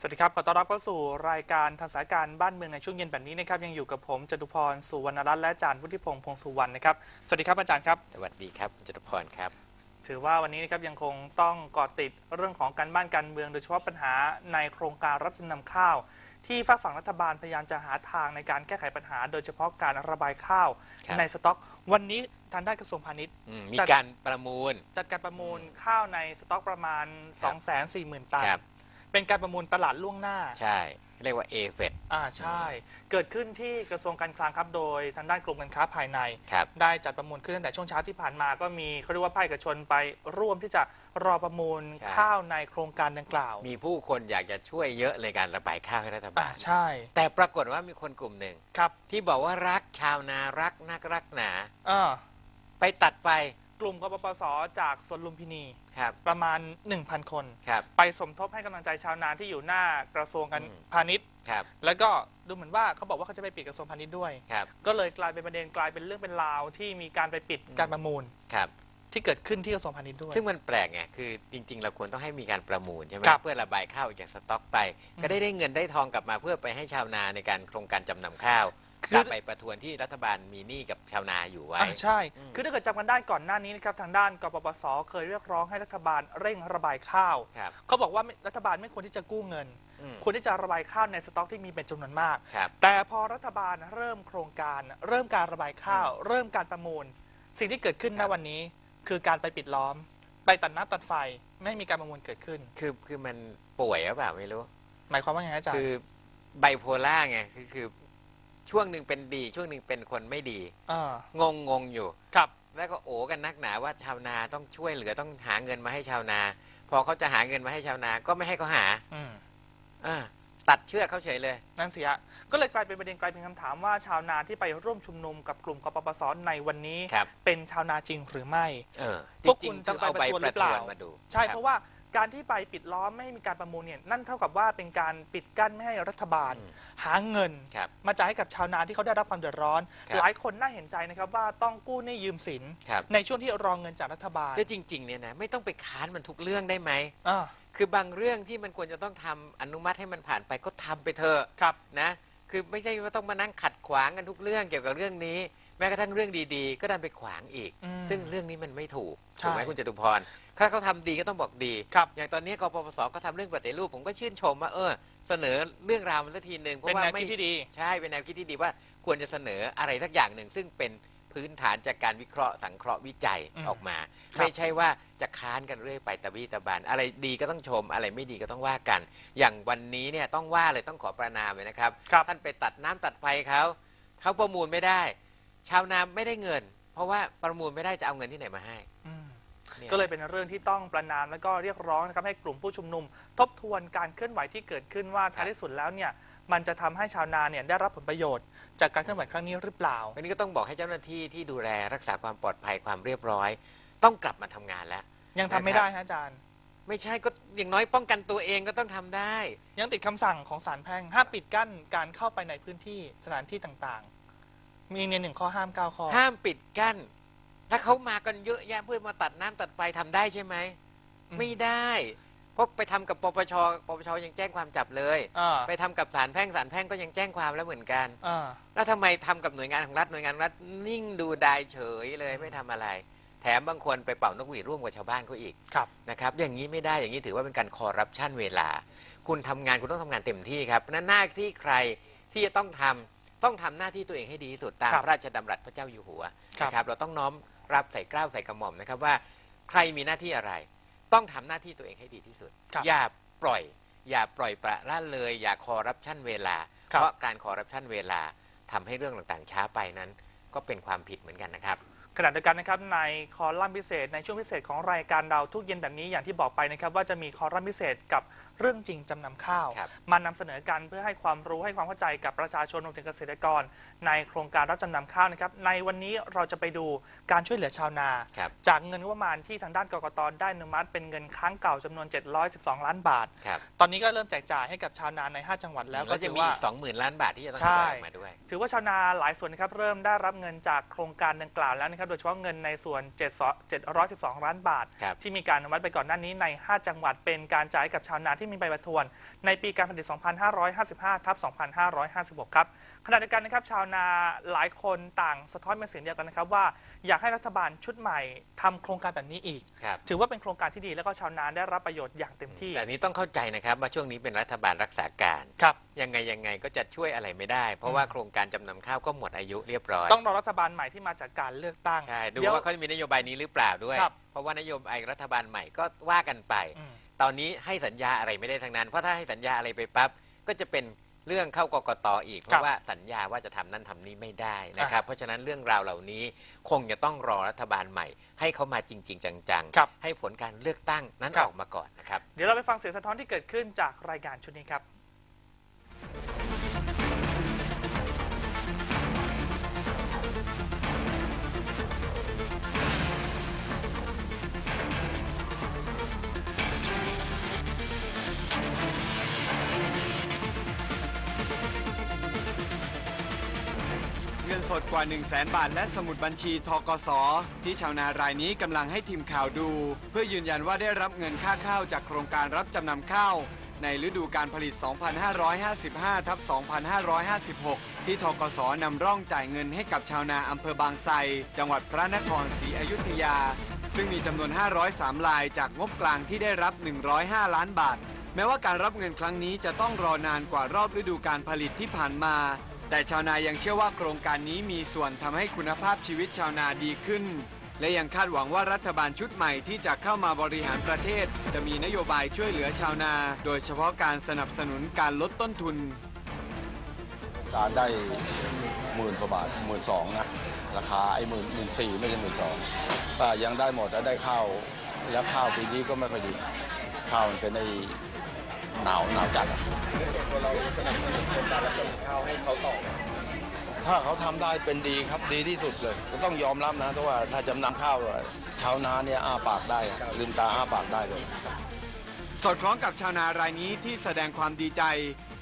สวัสดีครับ ขอต้อนรับเข้าสู่รายการทันสถานการณ์บ้านเมืองในช่วงเย็นแบบนี้นะครับยังอยู่กับผมจตุพรสุวรรณรัตน์และอาจารย์วุฒิพงษ์พงษ์สุวรรณนะครับสวัสดีครับอาจารย์ครับ สวัสดีครับคุณจตุพรครับ ถือว่าวันนี้นะครับยังคงต้องเกาะติดเรื่องของการบ้านการเมือง โดยเฉพาะปัญหาในโครงการรับจำนำข้าว ที่ฝากฝั่งรัฐบาลพยายามจะหาทางในการแก้ไขปัญหา โดยเฉพาะการระบายข้าวครับ ในสต็อก วันนี้ทางด้านกระทรวงพาณิชย์ อืมมีจัด การประมูล จัดการประมูลข้าวในสต็อกประมาณครับ240,000 ตัน ครับ เป็นการประมูลตลาดล่วงหน้า ใช่ เรียกว่าเอเฟดอ่าใช่ เกิดขึ้นที่กระทรวงการคลังครับโดยทางด้านกรมการค้าภายใน ครับ ได้จัดประมูลขึ้นตั้งแต่ช่วงเช้าที่ผ่านมาก็มีเขาเรียกว่าภาคเอกชนไปร่วมที่จะรอประมูลใช่ ข้าวในโครงการดังกล่าวมีผู้คนอยากจะช่วยเยอะเลยการระบายข้าวให้รัฐอ่าบาล ใช่แต่ปรากฏว่ามีคนกลุ่มหนึ่ง ครับที่บอกว่ารักชาวนารักนักรักหนา อ่าไปตัดไป กลุ่มกปปสจากสวนลุมพินี ครับ ประมาณ 1,000 คน ครับ ไปสมทบให้กำลังใจชาวนาที่อยู่หน้ากระทรวงการอืม พาณิชย์ ครับ แล้วก็ดูเหมือนว่าเขาบอกว่าเขาจะไปปิดกระทรวงพาณิชย์ด้วย ครับ ก็เลยกลายเป็นประเด็นกลายเป็นเรื่องเป็นราวที่มีการไปปิดการประมูล ครับ ที่เกิดขึ้นที่กระทรวงพาณิชย์ด้วย ซึ่งมันแปลกไง คือจริง ๆ เราควรต้องให้มีการประมูลใช่ไหมครับเพื่อระบายข้าวออกจากสต็อกไปอืมก็ได้ได้เงินได้ทองกลับมาเพื่อไปให้ชาวนาในการโครงการจำนำข้าว คือกลับไปประทวนที่รัฐบาลมีหนี้กับชาวนาอยู่ไว้ อ่าใช่ อืม คือถ้าเกิดจำกันได้ก่อนหน้านี้นะครับทางด้านกปปส เคยเรียกร้องให้รัฐบาลเร่งระบายข้าว ครับ เขาบอกว่าไม่รัฐบาลไม่ควรที่จะกู้เงิน อืม ควรที่จะระบายข้าวในสต็อกที่มีเป็นจำนวนมาก ครับ แต่พอรัฐบาลเริ่มโครงการ เริ่มการระบายข้าว เริ่มการประมูล สิ่งที่เกิดขึ้นคณรับ วันนี้ คือการไปปิดล้อม ไปตัดน้ำตัดไฟไม่มีการประมูลเกิดขึ้น คือคือมันป่วยหรือเปล่าไม่รู้ หมายความว่าไงอาจารคืย์อไบโพล่าไงคือคือ ช่วงหนึ่งเป็นดี ช่วงหนึ่งเป็นคนไม่ดี อ่างงงงอยู่ ครับ แล้วก็โอ้กันนักหนาว่าชาวนาต้องช่วยเหลือต้องหาเงินมาให้ชาวนา พอเขาจะหาเงินมาให้ชาวนาก็ไม่ให้เขาหาอืม อ่าตัดเชือกเขาเฉยเลย นั่นสิฮะ ก็เลยกลายเป็นประเด็นกลายเป็นคำถามว่าชาวนาที่ไปร่วมชุมนุมกับกลุ่มกปปสในวันนี้ ครับ เป็นชาวนาจริงหรือไม่ เออพจวกริคุงณๆต้องเอาใบจะไปปประระท้ทววงนมาดูใช่คบเพราะว่า การที่ไปปิดล้อมไม่ให้มีการประมูลเนี่ยนั่นเท่ากับว่าเป็นการปิดกั้นไม่ให้รัฐบาลอืมหาเงิน ครับมาจ่ายให้กับชาวนาที่เขาได้รับความเดือดร้อน ครับ หลายคนน่าเห็นใจนะครับว่าต้องกู้หนี้ยืมสิน ครับในช่วงที่รองเงินจากรัฐบาลแล้วจริง ๆ เนี่ยนะไม่ต้องไปค้านมันทุกเรื่องได้ไหม อ่าคือบางเรื่องที่มันควรจะต้องทำอนุมัติให้มันผ่านไปก็ทำไปเถอะครับ นะ คือไม่ใช่ว่าต้องมานั่งขัดขวางกันทุกเรื่องเกี่ยวกับเรื่องนี้ แม้กระทั่งเรื่องดีๆ ก็ดันไปขวางอีก อืมซึ่งเรื่องนี้มันไม่ถูกใช่ถูกไหมคุณจตุพร ถ้าเขาทำดีก็ต้องบอกดี ครับอย่างตอนนี้กปปสก็ทำเรื่องปฏิรูป ผมก็ชื่นชมว่าเออ เสนอเรื่องราวมันสักทีหนึ่งเพเป็นราะว่าแนวไม่คิดที่ดี ใช่เป็นแนวคิดที่ดีว่าควรจะเสนออะไรสักอย่างหนึ่ง ซึ่งเป็นพื้นฐานจากการวิเคราะห์สังเคราะห์วิจัยอืมออกมา ครับ ไม่ใช่ว่าจะค้านกันเรื่อยไปตะวีตะบานอะไรดีก็ต้องชม อะไรไม่ดีก็ต้องว่ากัน อย่างวันนี้เนี่ยต้องว่าเลยต้องขอประนามเลยนะครับ ครับ ท่านไปตัดน้ำตัดไฟเขา เขาประมูลไม่ได้ ชาวนาไม่ได้เงิน เพราะว่าประมูลไม่ได้จะเอาเงินที่ไหนมาให้อืมนี่ก็เลยเป็นเรื่องที่ต้องประนามแล้วก็เรียกร้องนะครับให้กลุ่มผู้ชุมนุม ทบทวนการเคลื่อนไหวที่เกิดขึ้นว่าท้ายที่สุดแล้วเนี่ยมันจะทำให้ชาวนาเนี่ยได้รับผลประโยชน์ จากการเคลื่อนไหวครั้งนี้หรือเปล่าวันนี้ก็ต้องบอกให้เจ้าหน้าที่ที่ดูแลรักษาความปลอดภัยความเรียบร้อย ต้องกลับมาทำงานแล้ว ยังทำไม่ได้ฮะอาจารย์ ไม่ใช่ก็อย่างน้อยป้องกันตัวเองก็ต้องทำได้ ยังติดคำสั่งของศาลแพ่งห้ามปิดกั้นการเข้าไปในพื้นที่สถานที่ต่างๆ มีเนี่ยหนึ่งข้อห้ามเก้าข้อ ห้ามปิดกั้น ถ้าเขามากันเยอะแยะเพื่อมาตัดน้ำตัดไฟทำได้ใช่ไหม อืม ไม่ได้ เพราะไปทำกับปปช ปปชยังแจ้งความจับเลย อ่าไปทำกับศาลแพ่งศาลแพ่งก็ยังแจ้งความแล้วเหมือนกัน อ่า แล้วทำไมทำกับหน่วยงานของรัฐหน่วยงานรัฐนิ่งดูดายเฉยเลยไม่ทำอะไร แถมบางคนไปเป่านกหวีดร่วมกับชาวบ้านเขาอีกครับ นะครับ อย่างนี้ไม่ได้อย่างนี้ถือว่าเป็นการคอร์รัปชันเวลา คุณทำงานคุณต้องทำงานเต็มที่ครับเพราะฉะนั้นหน้าที่ใครที่จะต้องทำ ต้องทำหน้าที่ตัวเองให้ดีที่สุดตามครับพระราชดำรัสพระเจ้าอยู่หัวครับนะครับเราต้องน้อมรับใส่เกล้าวใส่กระหม่อมนะครับว่าใครมีหน้าที่อะไร ต้องทำหน้าที่ตัวเองให้ดีที่สุดครับอย่าปล่อย อย่าปล่อยประละเลย อย่าคอร์รัปชันเวลาครัเพบราะการคอร์รัปชันเวลาทำให้เรื่องต่างๆช้าไปนั้น ก็เป็นความผิดเหมือนกันนะครับขณะเดียวกันนะครับในคอลัมน์พิเศษในช่วงพิเศษของรายการเราทุกเย็นแบบนี้อย่างที่บอกไปนะครับว่าจะมีคอลัมน์พิเศษกับ เรื่องจริงจำนำข้าว ครับมานำเสนอกันเพื่อให้ความรู้ให้ความเข้าใจกับประชาชนรวมถึงเกษตรกร ในโครงการรับจำนำข้าวนะครับ ในวันนี้เราจะไปดูการช่วยเหลือชาวนา ครับจากเงินงบประมาณที่ทางด้านกกตได้อนุมัติเป็นเงินค้างเก่าจำนวน 712 ล้านบาท ครับ ตอนนี้ก็เริ่มแจกจ่ายให้กับชาวนาใน 5 จังหวัดแล้วแล้วก็ก็จะถือมีว่า อีกสองหมื่นล้านบาทที่จะต้องใช่ทยอยออกมาด้วย ถือว่าชาวนาหลายส่วนนะครับเริ่มได้รับเงินจากโครงการดังกล่าวแล้วนะครับโดยเฉพาะเงินในส่วน7 712 ล้านบาท ครับที่มีการอนุมัติไปก่อนหน้านี้ใน 5 จังหวัดเป็นการจ่ายให้กับชาวนาที่มีใบประทวน ในปีการผลิต 2555 ทับ 2556 ครับขณะเดียวกันนะครับชาวนาหลายคนต่างสะท้อนเป็นเสียงเดียวกันนะครับว่าอยากให้รัฐบาลชุดใหม่ทำโครงการแบบนี้อีกครับถือว่าเป็นโครงการที่ดีแล้วก็ชาวนาได้รับประโยชน์อย่างเต็มที่ แต่นี้ต้องเข้าใจนะครับว่าช่วงนี้เป็นรัฐบาลรักษาการครับยังไงยังไงก็จะช่วยอะไรไม่ได้ เพราะว่าโครงการจำนำข้าวก็หมดอายุเรียบร้อย ต้องรอรัฐบาลใหม่ที่มาจากการเลือกตั้งใช่ดูเดี๋ยวว่าเขาจะมีนโยบายนี้หรือเปล่าด้วยครับเพราะว่านโยบายรัฐบาลใหม่ก็ว่ากันไปอืม ตอนนี้ให้สัญญาอะไรไม่ได้ทั้งนั้น เพราะถ้าให้สัญญาอะไรไปปั๊บก็จะเป็นเรื่องเข้ากกตอีก เพครัราะบว่าสัญญาว่าจะทำนั่นทำนี่ไม่ได้นะครับอ่าเพราะฉะนั้นเรื่องราวเหล่านี้คงจะต้องรอรัฐบาลใหม่ ให้เขามาจริง ๆ จังครับๆให้ผลการเลือกตั้งนั้นครับออกมาก่อนนะครับ เดี๋ยวเราไปฟังเสียงสะท้อนที่เกิดขึ้นจากรายการชุดนี้ครับ นสดกว่า 1 0 0 0 0แบาท และสมุดบัญชีทกส ที่ชาวนารายนี้กำลังให้ทีมข่าวดู เพื่อยืนยันว่าได้รับเงินค่าข้าวจากโครงการรับจำนำข้าว ในฤดูการผลิต 2555ทับ2556 ที่ทกสนำร่องจ่ายเงินให้กับชาวนาอำเภอบางไทรจังหวัดพระนครศรีอยุธยา ซึ่งมีจำนวน 503 ลายจากงบกลางที่ได้รับ 105 ล้านบาท แม้ว่าการรับเงินครั้งนี้จะต้องรอนานกว่ารอบฤดูการผลิตที่ผ่านมา แต่ชาวนายังเชื่อว่าโครงการนี้มีส่วนทำให้คุณภาพชีวิตชาวนาดีขึ้น และยังคาดหวังว่ารัฐบาลชุดใหม่ที่จะเข้ามาบริหารประเทศ จะมีนโยบายช่วยเหลือชาวนา โดยเฉพาะการสนับสนุนการลดต้นทุน การได้หมื่นกว่าบาทหมื่นสองนะราคาไอ้หมื่นหมื่นสี่ไม่ใช่หมื่นสองก็ยังได้หมดแต่ได้ข้าวแล้วข้าวปีนี้ก็ไม่ค่อยดีข้าวมันเป็นไอ้ หนาวหนาวจัดอะถ้าเขาทำได้เป็นดีครับดีที่สุดเลยก็ต้องยอมรับนะเพราะว่าถ้าจำนำข้าวอะชาวนาเนี่ยอ้าปากได้ลืมตาอ้าปากได้เลย สอดคล้องกับชาวนารายนี้ที่แสดงความดีใจ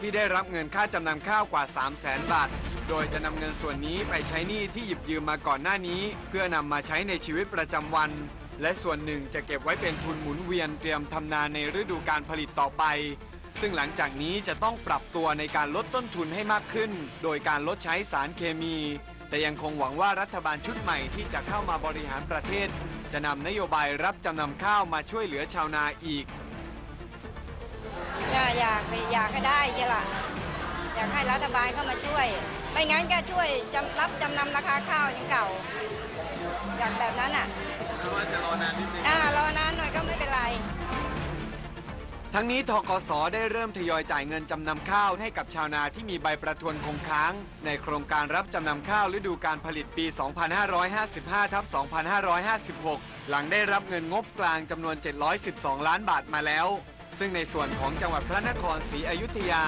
ที่ได้รับเงินค่าจำนำข้าวกว่า 3 0 0แสนบาท โดยจะนำเงินส่วนนี้ไปใช้หนี้ที่หยิบยืมมาก่อนหน้านี้ เพื่อนำมาใช้ในชีวิตประจำวัน และส่วนหนึ่งจะเก็บไว้เป็นทุนหมุนเวียนเตรียมทำนาในฤดูการผลิตต่อไป ซึ่งหลังจากนี้จะต้องปรับตัวในการลดต้นทุนให้มากขึ้น โดยการลดใช้สารเคมี แต่ยังคงหวังว่ารัฐบาลชุดใหม่ที่จะเข้ามาบริหารประเทศ จะนำนโยบายรับจำนำข้าวมาช่วยเหลือชาวนาอีก อยากอยากอยากให้ได้ใช่ละอยากให้รัฐบาลเข้ามาช่วย ไม่งั้นก็ช่วยรับจำนำราคาข้าวอย่างเก่า อยากแบบนั้นอะ จะรอนานนิดนึง อ่ารอนานหน่อยก็ไม่เป็นไร ทั้งนี้ทกสได้เริ่มทยอยจ่ายเงินจำนำข้าวให้กับชาวนาที่มีใบประทวนคงค้าง ในโครงการรับจำนำข้าวฤดูการผลิตปี 2555ทับ2556 หลังได้รับเงินงบกลางจำนวน 712 ล้านบาทมาแล้ว ซึ่งในส่วนของจังหวัดพระนครศรีอยุธยา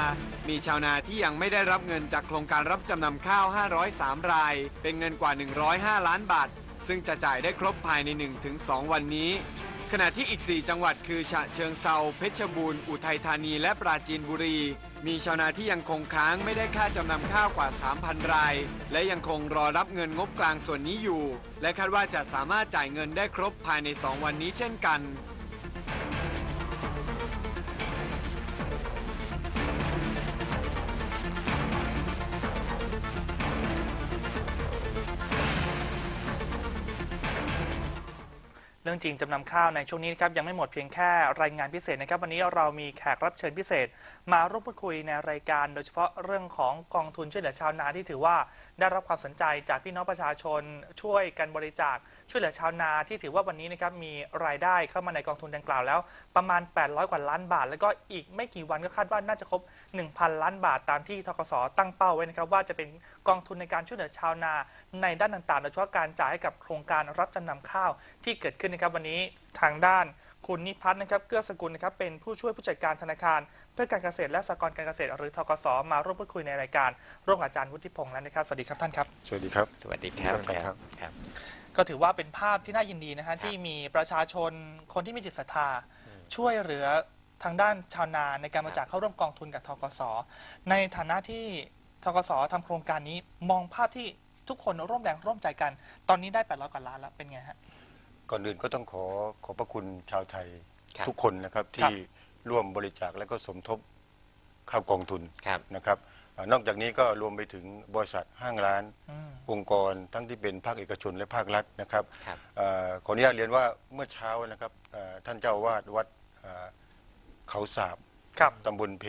มีชาวนาที่ยังไม่ได้รับเงินจากโครงการรับจำนำข้าว 503 ราย เป็นเงินกว่า 105 ล้านบาท ซึ่งจะจ่ายได้ครบภายใน 1-2 วันนี้ ขณะที่อีก 4 จังหวัดคือฉะเชิงเซาเพชรบูรณ์อุทัยธานีและปราจีนบุรี มีชาวนาที่ยังคงค้างไม่ได้ค่าจำนำข้าวกว่า 3,000 ราย และยังคงรอรับเงินงบกลางส่วนนี้อยู่ และคาดว่าจะสามารถจ่ายเงินได้ครบภายใน 2 วันนี้เช่นกัน รื่องจริงจำนำข้าวในช่วงนี้นะครับยังไม่หมดเพียงแค่รายงานพิเศษนะครับ วันนี้เรามีแขกรับเชิญพิเศษ มาร่วมพูดคุยในรายการ โดยเฉพาะเรื่องของกองทุนช่วยเหลือชาวนาที่ถือว่าได้รับความสนใจจากพี่น้องประชาชน ช่วยกันบริจาคช่วยเหลือชาวนาที่ถือว่าวันนี้นะครับมีรายได้เข้ามาในกองทุนดังกล่าวแล้ว ประมาณ 800 กว่าล้านบาท แล้วก็อีกไม่กี่วันก็คาดว่าน่าจะครบ 1,000 ล้านบาทตามที่ทกสตั้งเป้าไว้นะครับว่าจะเป็น กองทุนในการช่วยเหลือชาวนา ในด้านต่างๆโดยเฉพาะการจ่ายให้กับโครงการรับจำนำข้าวที่เกิดขึ้นนะครับวันนี้ทางด้านคุณนิพัฒน์นะครับเกื้อสกุลนะครับเป็นผู้ช่วยผู้จัดการธนาคาร เพื่อการเกษตรและสหกรณ์การเกษตรหรือทกสมาร่วมพูดคุยในรายการร่วมกับอาจารย์วุฒิพงษ์แล้วนะครับสวัสดีครับท่านครับ สวัสดีครับ สวัสดีครับครับครับ ก็ถือว่าเป็นภาพที่น่ายินดีนะฮะที่มีประชาชนคนที่มีจิตศรัทธา ช่วยเหลือทางด้านชาวนาในการบริจาคเข้าร่วมกองทุนกับทกสในฐานะที่ ทกสทำโครงการนี้มองภาพที่ทุกคนร่วมแรงร่วมใจกัน ตอนนี้ได้800กว่าล้านแล้วเป็นไงฮะ ก่อนอื่นก็ต้องขอขอบพระคุณชาวไทยครับทุกคนนะครับครัที่บร่วมบริจาคและก็สมทบเข้ากองทุนครับ นะครับอ่านอกจากนี้ก็รวมไปถึงบริษัทห้างร้าน อืม องค์กรทั้งที่เป็นภาคเอกชนและภาครัฐนะครับครับ เอ่อขออนุญาตเรียนว่าเมื่อเช้านะครับเอ่อท่านเจ้าอาวาดวัดเอ่อเขาสาบครับ ตำบลเพ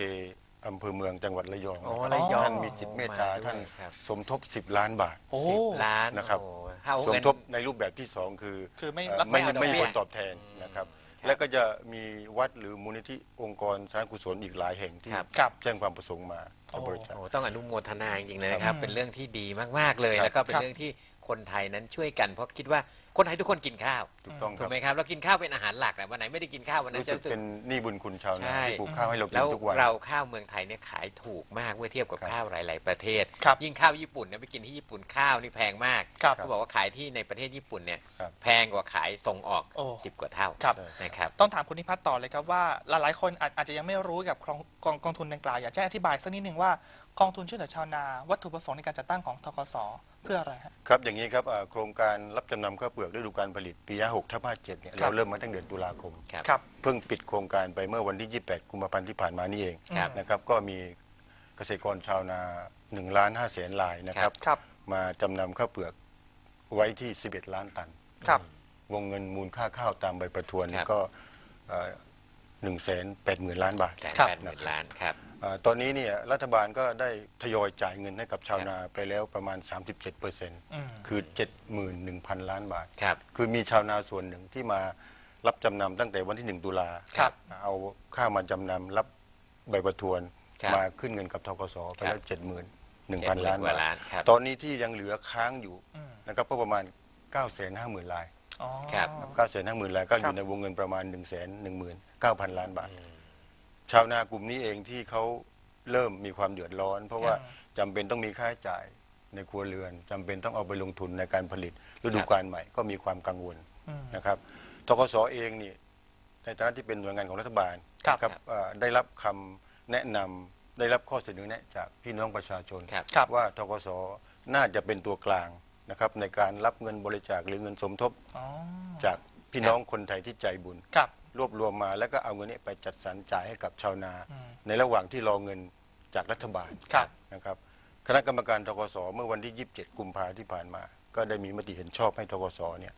อำเภอเมืองจังหวัดระยองโอ้นะครับระยองท่านมีจิตเมตตามาด้วยท่านครับ สมทบ 10 ล้านบาท โอ้ สิบล้านนะครับ โอ้ถ้าเอาสมเงิน ทบในรูปแบบที่สองคือคือไม่เอ่อรับไม่ไม่เอาดอกไม่มีเบี้ยผลตอบแทนนะครับครับ และก็จะมีวัดหรือมูลนิธิองค์กรสาธารณกุศลอีกหลายแห่งที่ครับ ครับ แจ้งความประสงค์มาขอบริจาค โอ้ต้องอนุโมทนาจริงๆเลยนะครับครับ เป็นเรื่องที่ดีมากๆเลย ครับ แล้วก็เป็นครับเรื่องที่ คนไทยนั้นช่วยกันเพราะคิดว่าคนไทยทุกคนกินข้าวถูกต้องคถูรักบไหมครับเรากินข้าวเป็นอาหารหลักแต่วันไหนไม่ได้กินข้าววันนั้นรู้จะสึกรู้สึก เป็นหนี้บุญคุณชาวนาใช่ที่ปลูกข้าวให้เรากิแล้นวทุกวันเราข้าวเมืองไทยเนี่ยขายถูกมากเมื่อเทียบกับครับข้าวหลาย ๆ ประเทศ ครับยิ่งข้าวญี่ปุ่นเนี่ยไปกินที่ญี่ปุ่นข้าวนี่แพงมากครับเขาบอกว่าขายที่ในประเทศญี่ปุ่นเนี่ยครับ แพงกว่าขายส่งออกโอ้สิบกว่าเท่าครับ นะครับ ต้องถามคุณนิพัฒน์ต่อเลยครับว่าหลายๆ คนอาจอาจจะยังไม่รู้กับกองกองกองทุนดังกล่าวอยากจะอธิบายสักนิดหนึ่งว่า กองทุนช่วยเหลือชาวนา วัตถุประสงค์ในการจัดตั้งของทกสเพื่ออะไรฮะ ครับอย่างนี้ครับอ่าโครงการรับจำนำข้าวเปลือกฤดูการผลิตปี56ทับ57เนี่ยครับ เราเริ่มมาตั้งเดือนตุลาคม ครับ ครับ เพิ่งปิดโครงการไปเมื่อวันที่ 28 กุมภาพันธ์ที่ผ่านมานี่เองครับ นะครับก็มีเกษตรกรชาวนา1ล้าน5แสนรายนะครับ ครับ มาจำนำข้าวเปลือกไว้ที่ 11 ล้านตัน ครับ วงเงินมูลค่าข้าวตามใบประทวนครับ ก็หนึ่งแสนแปดหมื่นล้านบาท แสนครับ แปดหมื่นล้านครับเอ่อ ตอนนี้เนี่ยรัฐบาลก็ได้ทยอยจ่ายเงินให้กับชาวนาไปแล้วประมาณ 37เปอร์เซ็นต์อืมคือ 71,000 ล้านบาทครับคือมีชาวนาส่วนหนึ่งที่มารับจำนำตั้งแต่วันที่ 1 ตุลาครับเอาข้าวมาจำนำรับใบประทวนครับมาขึ้นเงินกับทกสไปแล้วครับ71,000 ล้านกว่าบาทล้านครับตอนนี้ที่ยังเหลือค้างอยู่อืมนะครับก็ประมาณ 950,000ลายอ๋อครับ950,000ลายก็อครัยู่บในวงเงินประมาณ 119,000 ล้านบาท ชาวนากลุ่มนี้เองที่เขาเริ่มมีความเดือดร้อน เพราะว่าจำเป็นต้องมีค่าใช้จ่ายในครัวเรือนจำเป็นต้องเอาไปลงทุนในการผลิตฤดูกาลใหม่ก็มีความกังวลอืมนะครับทกสเองนี่ในฐานะที่เป็นหน่วยงานของรัฐบาลครับนะเอ่อได้รับคำแนะนำได้รับข้อเสนอแนะจากพี่น้องประชาชนครับครับว่าทกสน่าจะเป็นตัวกลางนะครับในการรับเงินบริจาคหรือเงินสมทบอ๋อจากพี่น้องคนไทยที่ใจบุญค รับรวบรวมมาแล้วก็เอาเงินนี้ไปจัดสรรจ่ายให้กับชาวนาอืมในระหว่างที่รอเงินจากรัฐบาลครับ นะครับ คณะกรรมการทกสเมื่อวันที่ 27 กุมภาที่ผ่านมา ก็ได้มีมติเห็นชอบให้ทกสเนี่ย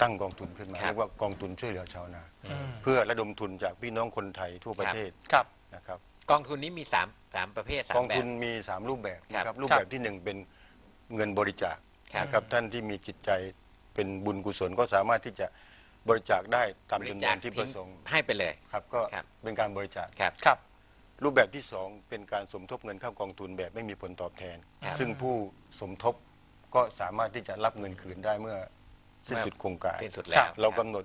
ตั้งกองทุนขึ้นมาครับ เรียกว่ากองทุนช่วยเหลือชาวนาอืมเพื่อระดมทุนจากพี่น้องคนไทยทั่วประเทศครับ นะครับ กองทุนนี้มีสามสามประเภทสามกองแบทุบนมี 3 รูปแบบนะคครัรับบรูปครับแบบที่หนึ่งเป็นเงินบริจาคครับ นะครับท่านที่มีจิตใจเป็นบุญกุศลก็สามารถที่จะ บริจาคได้ตามบริจำนจาวนคที่ปทิ้งระสงค์ให้ไปเลย ครับก็ครับ เป็นการบริจาค ครับ ครับ รูปแบบที่ 2 เป็นการสมทบเงินเข้ากองทุนแบบไม่มีผลตอบแทน ครับ ซึ่งผู้สมทบก็สามารถที่จะรับเงินคืนได้เมื่อสิ้นสุดโครงการ สิ้นสุดแล้วครับเรากำหนด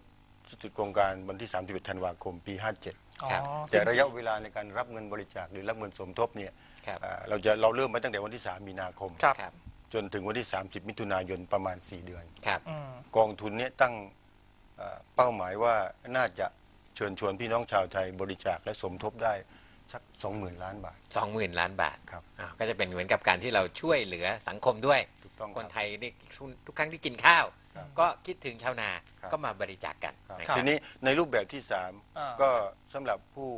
สิ้นสุดโครงการวันที่ 31 ธันวาคม ปี 57 อ๋อครับ แต่ระยะเวลาในการรับเงินบริจาคหรือรับเงินสมทบเนี่ยครับอ่าเราจะเราเริ่มมาตั้งแต่วันที่ 3 มีนาคม ครับ ครับจนถึงวันที่ 30 มิถุนายนประมาณ 4 เดือน ครับ อืม กองทุนเนี้ตั้ง เอ่อเป้าหมายว่าน่าจะเชิญชวนพี่น้องชาวไทยบริจาคและสมทบได้สัก20,000 ล้านบาทสองหมื่นล้านบาทครับ อ่าก็จะเป็นเหมือนกับการที่เราช่วยเหลือสังคมด้วย ถูกต้องคนรับ ไทยนี่ทุกครั้งที่กินข้าว ครับก็คิดถึงชาวนาครับ ก็มาบริจาคกันครับนะครับ ทีนี้ในรูปแบบที่ อ่า3 ก็สำหรับผู้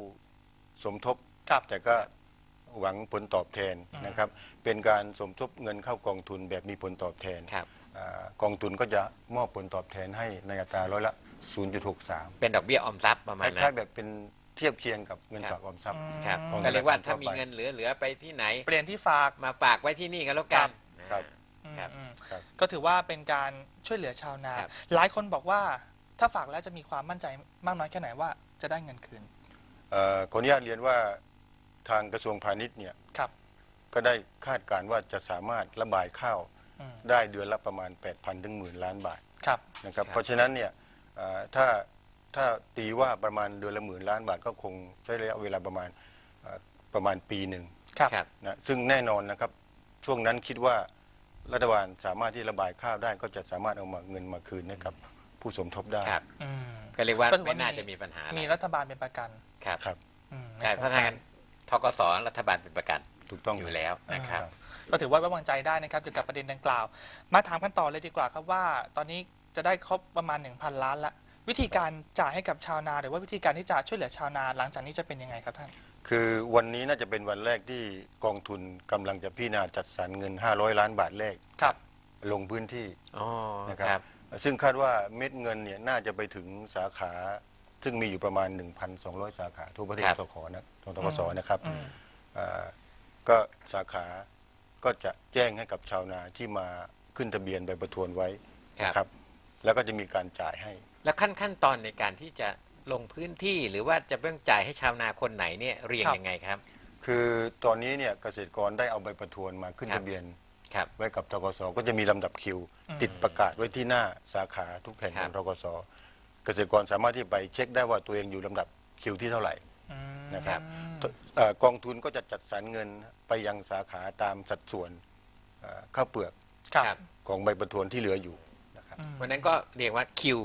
สมทบ ครับแต่ก็หวังผลตอบแทนอืมนะครับ เป็นการสมทบเงินเข้ากองทุนแบบมีผลตอบแทน ครับอา กองทุนก็จะมอบผลตอบแทนให้ในอัตราร้อยละ 0.63 เป็นดอกเบี้ยออมทรัพย์ประคมาณนั้ล้ายน ๆแบบเป็นเทียบเคียงกับเงินครับฝากออมทรัพย์ ครับอืมก็เรียกว่าถ้าทั่วไปมีเงินเหลือๆไปที่ไหน เปลี่ยนที่ฝาก มาฝากไว้ที่นี่ก็แล้วกันครับอ่าครับ อืมครับ ก็ถือว่าเป็นการช่วยเหลือชาวนา ครับ หลายคนบอกว่าถ้าฝากแล้วจะมีความมั่นใจมากน้อยแค่ไหนว่าจะได้เงินคืน เอ่อขออนุญาตเรียนว่าทางกระทรวงพาณิชย์เนี่ย ครับ ก็ได้คาดการณ์ว่าจะสามารถระบายข้าวอืม ได้เดือนละประมาณ 8,000ถึงหมื่นล้านบาทครับนะครับครับเพราะฉะนั้นเนี่ยเอ่อถ้าถ้าตีว่าประมาณเดือนละหมื่นล้านบาทก็คงใช้ระยะเวลาประมาณเอ่อประมาณปีหนึ่งครับครับนะซึ่งแน่นอนนะครับช่วงนั้นคิดว่ารัฐบาลสามารถที่ระบายข้าวได้ก็จะสามารถเอามาเงินมาคืนให้กับผู้สมทบได้ครับอืมก็เรียกว่าก็ถือว่าไม่น่ามีจะมีปัญหาอะไรมีรัฐบาลเป็นประกัน ครับครับอืมใช่เพราะทางนทกสรัฐบาลเป็นประกัน ถูกต้องอยู่แล้วนะครับ ก็ถือว่าไว้วางใจได้นะครับเกี่ยวกับประเด็นดังกล่าว มาถามกันต่อเลยดีกว่าครับว่า ตอนนี้จะได้ครบประมาณ 1,000 ล้านละวิธีการจ่ายให้กับชาวนา หรือว่าวิธีการที่จะช่วยเหลือชาวนา หลังจากนี้จะเป็นยังไงครับท่าน คือวันนี้น่าจะเป็นวันแรกที่กองทุนกำลังจะพิจารณาจัดสรรเงิน 500 ล้านบาทแรกครับ ลงพื้นที่อ๋อนะคครัรับบซึ่งคาดว่าเม็ดเงินเนี่ยน่าจะไปถึงสาขา ซึ่งมีอยู่ประมาณ 1,200 สาขาทั่วประเทศครับทกนะททกสนะครับอืมอ่า ก็สาขาก็จะแจ้งให้กับชาวนาที่มาขึ้นทะเบียนใบประทวนไว้ครับ นะครับ แล้วก็จะมีการจ่ายให้ แล้วขั้นขั้นตอนในการที่จะลงพื้นที่หรือว่าจะเบื้องจ่ายให้ชาวนาคนไหนเนี่ยเรียงครับ ยังไงครับ คือตอนนี้เนี่ยเกษตรกรได้เอาใบประทวนมาขึ้นครับ ทะเบียน ครับ ไว้กับทกสก็จะมีลำดับคิว อืม ติดประกาศไว้ที่หน้าสาขาทุกแห่งครัขบองทกสเกษตรกรสามารถที่ไปเช็คได้ว่าตัวเองอยู่ลำดับคิวที่เท่าไหร่อืม นะครับเอ่อกองทุนก็จะจัดสรรเงินไปยังสาขาตามสัดส่วนเอ่อข้าวเปลือกครับครับของใบประทวนที่เหลืออยู่นะครับอืมวันนั้นก็เรียกว่าคิว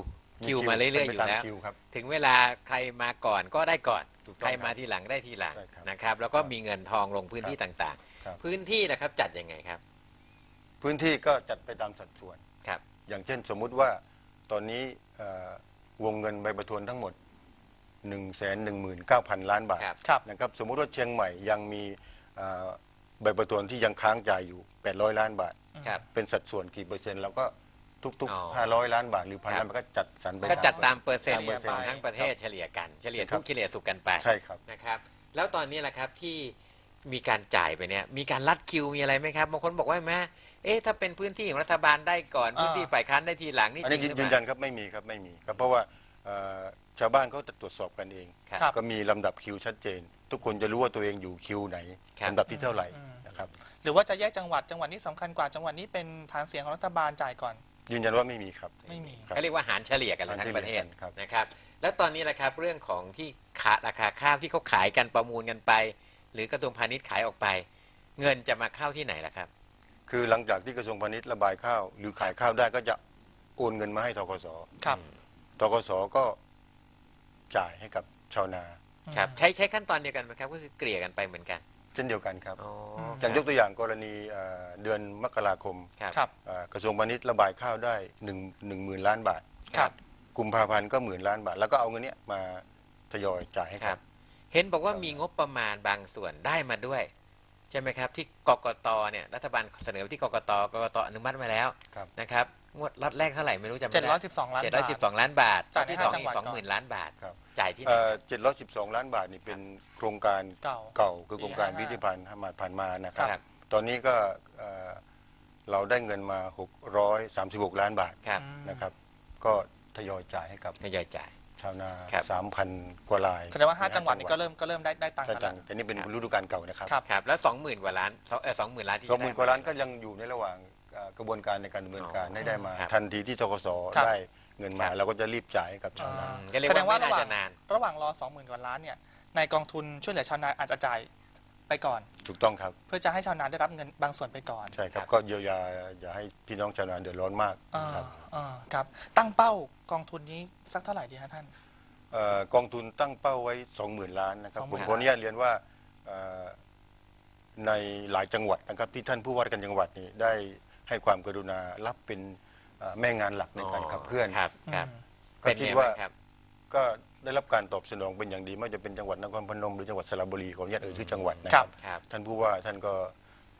คิวมาเรื่อยๆอยู่ป็นไปตแล้วคิวครับ ถึงเวลาใครมาก่อนก็ได้ก่อน ถูกต้องใครมาทีหลังได้ทีหลังใช่ครับนะครับ แล้วก็มีเงินทองลงพื้นที่ต่างครับ ๆ พื้นที่นะครับจัดยังไงครับพื้นที่ก็จัดไปตามสัดส่วน ครับ อย่างเช่นสมมุติว่าตอนนี้เอ่อวงเงินใบประทวนทั้งหมด 1 1 9 0 0 0 ล้านบาทครับ ครับ นะครับสมมุติว่าเชียงใหม่ยังมีเอ่อใบประทวนที่ยังค้างจ่ายอยู่ 800 ล้านบาท ครับ เป็นสัดส่วนกี่เปอร์เซ็นต์เราก็ทุก อ๋อๆ500 ล้านบาทหรือพันครับ ล้านบาทก็จัดสรรไป ก็จัดตามเปอร์เซ็นต์ตามเปอร์เซ็นต์ของทั้งประเทศเฉลี่ยกัน เฉลี่ยครัทุบกเฉลี่ยสุขกันไปใช่ครับ นะครับ แล้วตอนนี้แหละครับที่มีการจ่ายไปเนี่ยมีการลัดคิวมีอะไรไหมครับบางคนบอกว่าแม่เอ๊ะถ้าเป็นพื้นที่ของรัฐบาลได้ก่อนอ่า พื้นที่ฝ่ายค้านได้ทีหลังนี่อันนี้จริงหรือยืนเปยัล่านครับไม่มีครับไม่มีครับเพราะว่าเอ่อ ชาวบ้านเขาจะตรวจสอบกันเองครับครับก็มีลำดับคิวชัดเจน ทุกคนจะรู้ว่าตัวเองอยู่คิวไหนครับ ลำดับที่เท่าไหร่อืม นะครับหรือว่าจะแยกจังหวัดจังหวัดนี้สำคัญกว่าจังหวัดนี้เป็นฐานเสียงของรัฐบาลจ่ายก่อน ยืนยันว่าไม่มีครับ ไม่มี ครับเขาเรียกว่าหารเฉลี่ยกันเลยหารทั้เฉงลี่ยประเทศกันครับ นะครับ แล้วตอนนี้แหละครับเรื่องของที่ขาราคาข้าวที่เขาขายกันประมูลกันไป หรือกระทรวงพาณิชย์ขายออกไป เงินจะมาเข้าที่ไหนล่ะครับ คือหลังจากที่กระทรวงพาณิชย์ระบายข้าว หรือขายข้าวได้ก็จะโอนเงินมาให้ทกสครับ ทกสก็จ่ายให้กับชาวนา ครับใช้ใช้ขั้นตอนเดียวกันไหมครับก็คือเกลี่ยกันไปเหมือนกันเช่นเดียวกันครับ อ๋ออย่างยกตัวอย่างกรณีเอ่อเดือนมกราคมครับครับ เอ่อกระทรวงพาณิชย์ระบายข้าวได้หนึ่งหนึ่งหมื่นล้านบาท ครับ กุมภาพันธ์ก็หมื่นล้านบาท แล้วก็เอาเงินเนี้ยมาทยอยจ่ายให้คกัรับ บ เห็นบอกว่ามีงบประมาณบางส่วนได้มาด้วย ใช่ไหมครับ ที่กกตเนี่ยรัฐบาลเสนอไปที่กกตกกตอนุมัติมาแล้วครับ นะครับ งวดล็อตแรกเท่าไหร่ไม่รู้จำไม่ได้712ล้านเจ็ดบาร้อยทสิบสองล้านบาทจ่ายให้ที่ห้าสองจังอีหวัดกสองก่อนหมื่นล้านบาท ครับ จ่ายที่ไหน เจ็ดร้อยสิบสองล้านบาทนี่เป็นโครงการเก่าเก่าคือโครงการปีวิ55ธีพันธ์มาผ่านมานะครับ ครับ ตอนนี้ก็เอ่อเราได้เงินมา 636 ล้านบาทครับอืม นะครับ ก็ทยอยจ่ายให้กับทยอยจ่าย ชาวนาครับ3,000กว่ารายแสดงว่า5จังหวัดนี้ก็เริ่มก็เริ่มได้ได้ตังค์ใช่กันจัแล้งว แต่นี่เป็นครับฤดูกาลเก่านะครับครับ ครับแล้วสองหมื่นกว่าล้านสองเออสองหมื่นล้านที่สองหมื่นกว่าล้านก็ได้ยังอยู่ในระหว่างเอ่อ กระบวนการในการดำเนินการอ๋อให้ได้มา ครับทันทีที่ทกสครับ ได้เงินมาครับ เราก็จะรีบจ่ายให้กับชาวนาอ่าก็เรียกแสดงว่าว่าไม่ระหน่าว่างจะนาน ระหว่างรอ 20,000กว่าล้านเนี่ยในกองทุนช่วยเหลือชาวนาอาจจะจ่ายไปก่อน ถูกต้องครับ เพื่อจะให้ชาวนาได้รับเงินบางส่วนไปก่อนใช่ครับครับก็เยียวยาอย่าให้พี่น้องชาวนาเดือดร้อนมากอ่าครับอ่าครับ ตั้งเป้ากองทุนนี้สักเท่าไหร่ดีฮะท่าน เอ่อกองทุนตั้งเป้าไว้ 20,000 ล้านนะครับ20,000ผมขออนุญาตเรียนว่าเอ่อในหลายจังหวัดนะครับที่ท่านผู้ว่าราชการจังหวัดนี่ได้ ให้ความกรุณารับเป็นเอ่อแม่งานหลักในการขับเคลื่อนครับครับก็เป็นคิดไงว่าบ้างครับก็ได้รับการตอบสนองเป็นอย่างดีไม่ว่าจะเป็นจังหวัดนครพนมหรือจังหวัดสระบุรีขออนุญาตเอ่ยชื่อจังหวัดนะคครัรับบครับ ท่านผู้ว่าท่านก็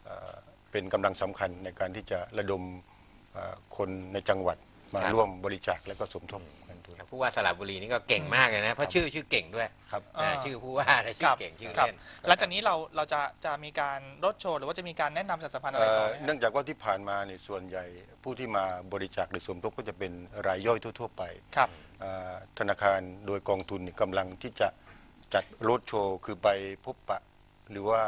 เอ่อเป็นกำลังสำคัญในการที่จะระดมเอ่อคนในจังหวัดมาครับร่วมบริจาคและก็สมทบกันด้วย ผู้ว่าสระบุรีนี่ก็เก่งมากเลยนะ เพราะชื่อชื่อเก่งด้วยครับอ่านะชื่อผู้ว่าและชื่คอรับเก่งชื่อครับเล่น หลังจากนี้เราเราจะจะมีการรถโชว์หรือว่าจะมีการแนะนำสัสัมพันธ์อะไรเอ่ต่ออไหมฮะ เนื่องจากว่าที่ผ่านมาเนี่ยส่วนใหญ่ผู้ที่มาบริจาคหรือสมทบก็จะเป็นรายย่อยทั่ว ๆ ไปครับเอ่อธนาคารโดยกองทุนนี่กำลังที่จะจัดรถโชว์คือไปพบปะ หรือว่า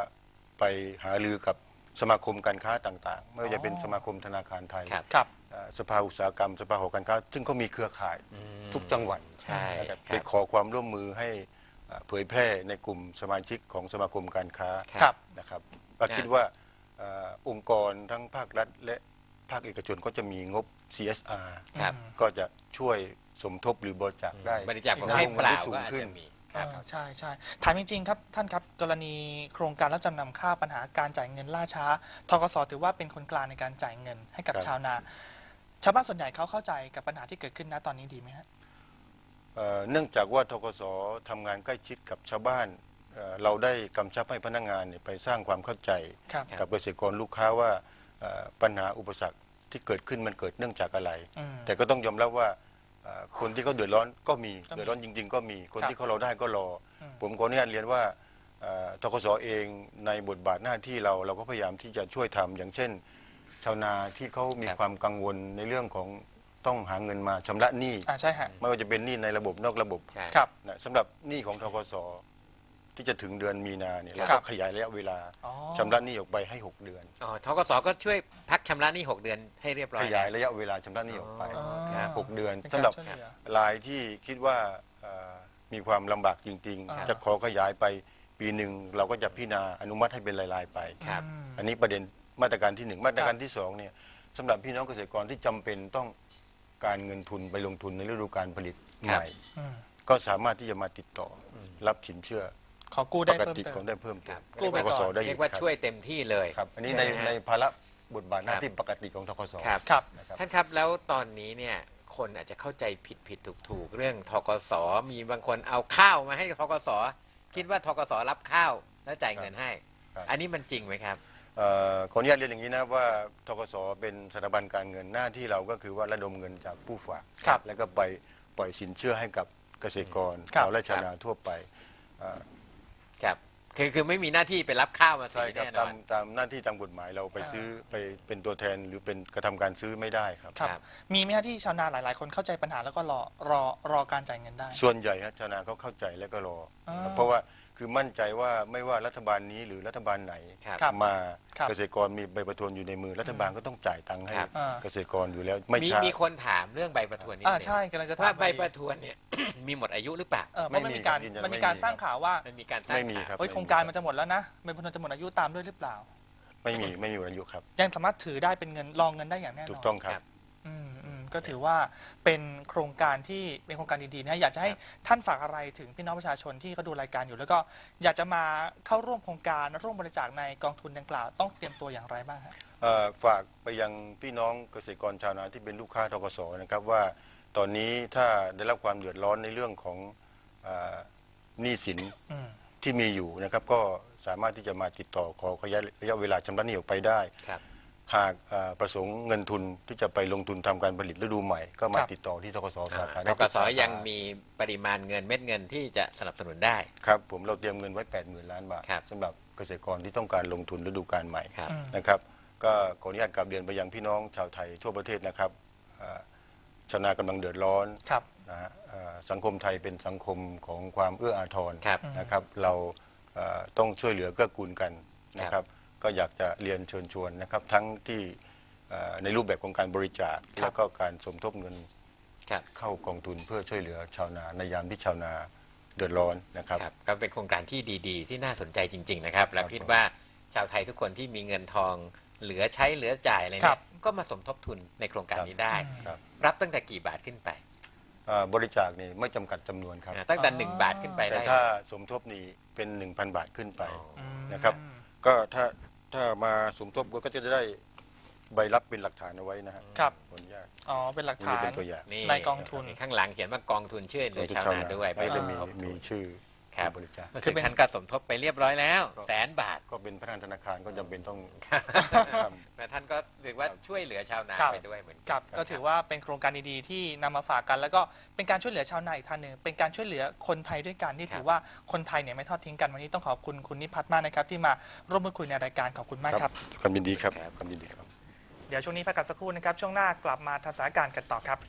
ไปหารือกับสมาคมการค้าต่างๆ ไม่ว่าจะเป็นอ๋อสมาคมธนาคารไทย ครับ ครับเอ่อ สภาอุตสาหกรรม สภาหอการค้าซึ่งเขามีเครือข่ายอืมทุกจังหวัดใช่นะครับคไปรับขอความร่วมมือให้เอ่อเผยแพร่ในกลุ่มสมาชิกของสมาคมการค้าครับ นะครับก็คิดว่าเอ่อองค์กรทั้งภาครัฐ และภาคเอกชนก็จะมีงบ CSR ครับ ก็จะช่วยสมทบหรือบริจาคได้บริจาคแบบในให้วงเปเงินล่าที่สูก็งอาจขึ้นจะมีครับเออใช่ใช่ถามจริงๆครับท่านครับกรณีโครงการรับจำนำข้าวปัญหาการจ่ายเงินล่าช้าทกสถือว่าเป็นคนกลางในการจ่ายเงินให้กับครับชาวนาชาวบ้านส่วนใหญ่เขาเข้าใจกับปัญหาที่เกิดขึ้นนะตอนนี้ดีไหมฮะเอ่อเนื่องจากว่าทกสทำงานใกล้ชิดกับชาวบ้านเอ่อเราได้กำชับให้พนักงานเนี่ยไปสร้างความเข้าใจ ครับ กับเกษตรกรลูกค้าว่าเอ่อปัญหาอุปสรรคที่เกิดขึ้นมันเกิดเนื่องจากอะไร อืม แต่ก็ต้องยอมรับว่าเอ่อคนที่เขาเดือดร้อนก็มีก็มีเดือดร้อนจริง ๆ ก็มีคนครับที่เขารอได้ก็รออม ผมขออนุญาตเรียนว่าเอ่อทกสเองในบทบาทหน้าที่เราเราก็พยายามที่จะช่วยทำอย่างเช่น ชาวนาที่เขามีครับ ความกังวลในเรื่องของต้องหาเงินมาชำระหนี้อ่าใช่ฮะไม่ว่าจะเป็นหนี้ในระบบนอกระบบใช่ ครับ นะสำหรับหนี้ของทกสที่จะถึงเดือนมีนาเนี่ยครัเราบก็ขยายระยะเวลาอ๋อ ชำระหนี้ออกไปให้ 6 เดือน อ๋อทกสก็ช่วยพักชำระหนี้ 6 เดือนให้เรียบร้อขยยายแล้ว ระยะเวลาชำระหนี้ออกไปอ๋อ ครับ หกเดือนเป็นสำหรับการช่วยเหลือรายที่คิดว่าเอ่อมีความลำบากจริง อ่า ๆ จะขอขยายไปปีหนึ่งเราก็จะพิจารณาอนุมัติให้เป็นราย ๆ ไป ครับ อืม อันนี้ประเด็น มาตรการที่หนึ่งมาตรการที่สองเนี่ยสำหรับพี่น้องเกษตรกรที่จำเป็นต้องการเงินทุนไปลงทุนในฤดูการผลิตครัใหบม่อืมก็สามารถที่จะมาติดต่ออรับสินเชื่อขอกู้ปได้กเพิ่มติเติของมได้เพิ่มครับเติมกู้ไปทกก่สอนได้เรียกว่าครับช่วยเต็มที่เลย ครับอันนี้ในนะฮะ ในภาระบทบาทหน้าครับที่ปกติของทกสครับ ครับ นะครับ ท่านครับแล้วตอนนี้เนี่ยคนอาจจะเข้าใจผิดผิดถูกถูกเรื่องทกสมีบางคนเอาข้าวมาให้ทกสคิดว่าทกสรับข้าวแล้วจ่ายเงินให้ ครับ อันนี้มันจริงไหมครับ เอ่อขออนุญาตเรียนอย่างนี้นะว่าทกสเป็นสถาบันการเงินหน้าที่เราก็คือว่าระดมเงินจากผู้ฝาก ครับแล้วก็ไปปล่อยสินเชื่อให้กับเกษตรกรครับ ชาวไร่ชาวนาทั่วไปเอ่อครับคือคือไม่มีหน้าที่ไปรับข้าวมาใช่สีครับแน่นตาอมน ตามหน้าที่ตามกฎหมายเราไปซื้อไปเป็นตัวแทนหรือเป็นกระทำการซื้อไม่ได้ครับ ครับ ครับ มีไหมฮะที่ชาวนาหลาย ๆ คนเข้าใจปัญหาแล้วก็รอรอรอการจ่ายเงินได้ ส่วนใหญ่นะชาวนาเขาเข้าใจและก็รอออครับเพราะว่า คือมั่นใจว่าไม่ว่ารัฐบาลนี้หรือรัฐบาลไหนครับครับ มาครับเกษตรกรมีใบประทวนอยู่ในมือ รัฐบาลก็ต้องจ่ายตังค์ให้ครับ อ่า เกษตรกรอยู่แล้วไม่มีช้ามีคนถามเรื่องใบประทวนนิดอ่านึงใช่กำลังจะถามว่าใบพอดีประทวนเนี่ย มีหมดอายุหรือเปล่าเออเพราะมันมีการไม่มีครับมันมีการไม่มีสร้างข่าวว่ามันมีการตั้งไม่มีข่าวครับ เฮ้ยโครงการมันจะหมดแล้วนะใบพนจะหมดอายุตามด้วยหรือเปล่า ไม่มีไม่มีอายุครับ ยังสามารถถือได้เป็นเงินรองเงินได้อย่างแน่นอนถูกต้องครัครับบอืมอืม ก็ถือว่าเป็นโครงการที่เป็นโครงการดีๆนะอยากจะให้ท่านฝากอะไรถึงพี่น้องประชาชนที่เขาดูรายการอยู่ แล้วก็อยากจะมาเข้าร่วมโครงการร่วมบริจาคในกองทุนดังกล่าวต้องเตรียมตัวอย่างไรบ้างฮะ เอ่อฝากไปยังพี่น้องเกษตรกรชาวนาที่เป็นลูกค้าทกสนะครับว่าตอนนี้ถ้าได้รับความเดือดร้อนในเรื่องของเอ่อหนี้สินอืม ที่มีอยู่นะครับก็สามารถที่จะมาติดต่อขอขยายระยะเวลาชำระหนี้ออกไปได้ ครับ หากเอ่อประสงค์เงินทุนที่จะไปลงทุนทำการผลิตฤดูใหม่ ก็มาครับติดต่อที่ทกสสาขาทได้กทุสสาขายังมีปริมาณเงินเม็ดเงินที่จะสนับสนุนได้ ครับผมเราเตรียมเงินไว้ 8 0,000 ล้านบาทครับสำหรับเกษตรกรที่ต้องการลงทุนฤดูกาลใหม่ครับอืมนะครับก็ขออนุญาตกลับเรียนไปยังพี่น้องชาวไทยทั่วประเทศนะครับเอ่อชาวนากำลังเดือดร้อนครับนะฮะเอ่อสังคมไทยเป็นสังคมของความเอื้ออาทรครับนะครับ เราเอ่อต้องช่วยเหลือเกื้อกูลกันนะครับ ก็อยากจะเรียนเชิญชวนนะครับ ทั้งที่เอ่อในรูปแบบของการบริจาคแล้วก็การสมทบเงินครับเข้ากองทุนเพื่อช่วยเหลือชาวนาในยามที่ชาวนาเดือดร้อนนะครับครับก็เป็นโครงการที่ดี ๆ ที่น่าสนใจจริง ๆ นะครับและคิดว่าชาวไทยทุกคนที่มีเงินทองเหลือใช้เหลือจ่ายอะไรครัเนี่บยก็มาสมทบทุนในโครงการนี้ได้ครับรับตั้งแต่กี่บาทขึ้นไปเอ่อบริจาคนี่ไม่จำกัดจำนวนครับอ่าตั้งแต่อ๋อหนึ่งบาทขึ้นไปแต่ได้ถ้าสมทบนี่เป็น 1,000 บาทขึ้นไปอ๋ออืมนะครับ ก็ถ้าถ้ามาสมทบก็จะได้ใบรับเป็นหลักฐานเอาไว้นะฮะครับขออนุญาตอ๋อ เป็นหลักนี่ฐานเป็นตัวอย่างนี่ในกองทุน ข้างหลังเขียนว่ากองทุนช่วยเหลือชาวนาด้วยก็จะมีไปสทบทุนมีชื่อ ครับบริจาคก็คือท่านก็สมทบไปเรียบร้อยแล้ว แสนบาทก็เป็นพนักงานธนาคารก็จำเป็นต้องแต่ท่านก็ถือว่าช่วยเหลือชาวนาครับ ไปด้วยเหมือนกันครับก็ถือว่าเป็นโครงการดีๆที่นำมาฝากกัน แล้วก็เป็นการช่วยเหลือชาวนาอีกท่านหนึ่งเป็นการช่วยเหลือคนไทยด้วยกันที่ครับถือว่าคนไทยเนี่ยไม่ทอดทิ้งกันวันนี้ต้องขอบคุณคุณนิพัฒน์มากนะครับที่มาร่วมพูดคุยในรายการขอบคุณมากครับ ความยินดีครับครับความยินดีครับ เดี๋ยวช่วงนี้พักกันสักครู่นะครับช่วงหน้ากลับมาทัศนการณ์กันต่อครับ